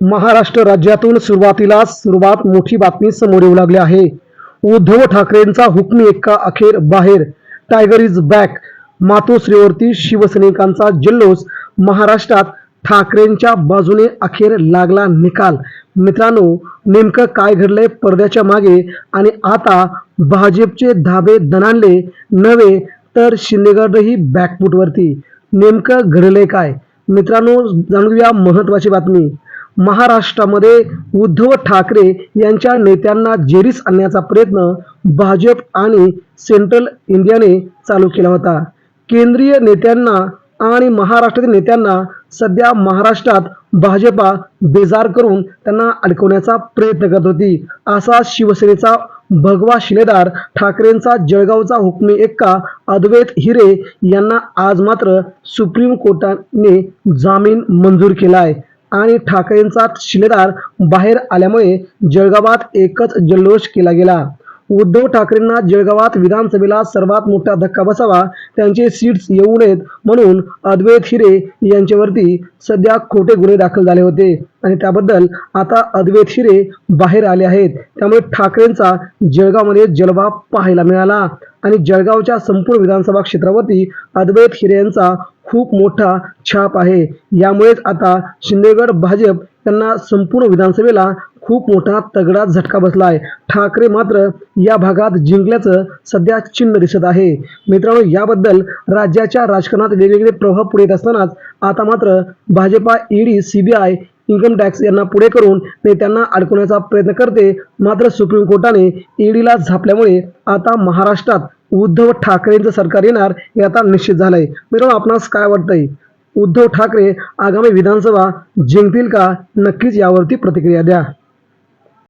महाराष्ट्र राज्यातून सुरुवातीला सुरुवात मोठी बातमी समोर येऊ लागली आहे. उद्धव ठाकरेंचा हुकमी एक्का अखेर बाहेर. टायगर इज बॅक मातोश्रीवरती शिवसैनिकांचा जल्लोष. महाराष्ट्रात ठाकरेंच्या बाजूने अखेर लागला निकाल. मित्रांनो नेमकं काय घडलंय पडद्याच्या मागे? आणि आता भाजपचे धाबे दणाणले नव्हे तर शिंदेगडही बॅकफूटवरती नेमकं घडलंय काय? मित्रांनो जाणून घेऊया महत्वाची बातमी. महाराष्ट्रामध्ये उद्धव ठाकरे यांच्या नेत्यांना जेरीस आणण्याचा प्रयत्न भाजप आणि सेंट्रल इंडियाने चालू केला होता. केंद्रीय नेत्यांना आणि महाराष्ट्रातील नेत्यांना सध्या महाराष्ट्रात भाजपा बेजार करून त्यांना अडकवण्याचा प्रयत्न करत होती. असा शिवसेनेचा भगवा शिलेदार ठाकरेंचा जळगावचा हुकमी एक्का अद्वैत हिरे यांना आज मात्र सुप्रीम कोर्टाने जामीन मंजूर केला आहे आणि ठाकरेंचा शिलेदार बाहेर आल्यामुळे जळगावात एकच जल्लोष केला गेला. उद्धव ठाकरेंना जळगावात विधानसभेला सर्वात मोठा धक्का बसावा त्यांचे सीट्स येऊ नयेत म्हणून अद्वैत हिरे यांच्यावरती सध्या खोटे गुन्हे दाखल झाले होते. आणि त्याबद्दल आता अद्वैत हिरे बाहेर आले आहेत. त्यामुळे ठाकरेंचा जळगावमध्ये जलवा पाहायला मिळाला. आणि जळगावच्या संपूर्ण विधानसभा क्षेत्रावरती अद्वैत हिरे यांचा खूप मोठा छाप आहे. यामुळेच आता शिंदेगड भाजप त्यांना संपूर्ण विधानसभेला खूप मोठा तगडा झटका बसला आहे ठाकरे मात्र या भागात जिंकल्याचं सध्या चिन्ह दिसत आहे. मित्रांनो याबद्दल राज्याच्या राजकारणात वेगवेगळे प्रभाव पुढे येत असतानाच आता मात्र Bhajpa ED CBI income tax यांना पुढे करून नेत्यांना अडकवण्याचा प्रयत्न करते. मात्र सुप्रीम कोर्टाने ईडीला झापल्यामुळे आता महाराष्ट्रात उद्धव ठाकरेंचं सरकार येणार हे आता निश्चित झालंय. मित्रांनो आपणास काय वाटतंय? उद्धव ठाकरे आगामी विधानसभा जिंकतील का? नक्कीच यावरती प्रतिक्रिया द्या.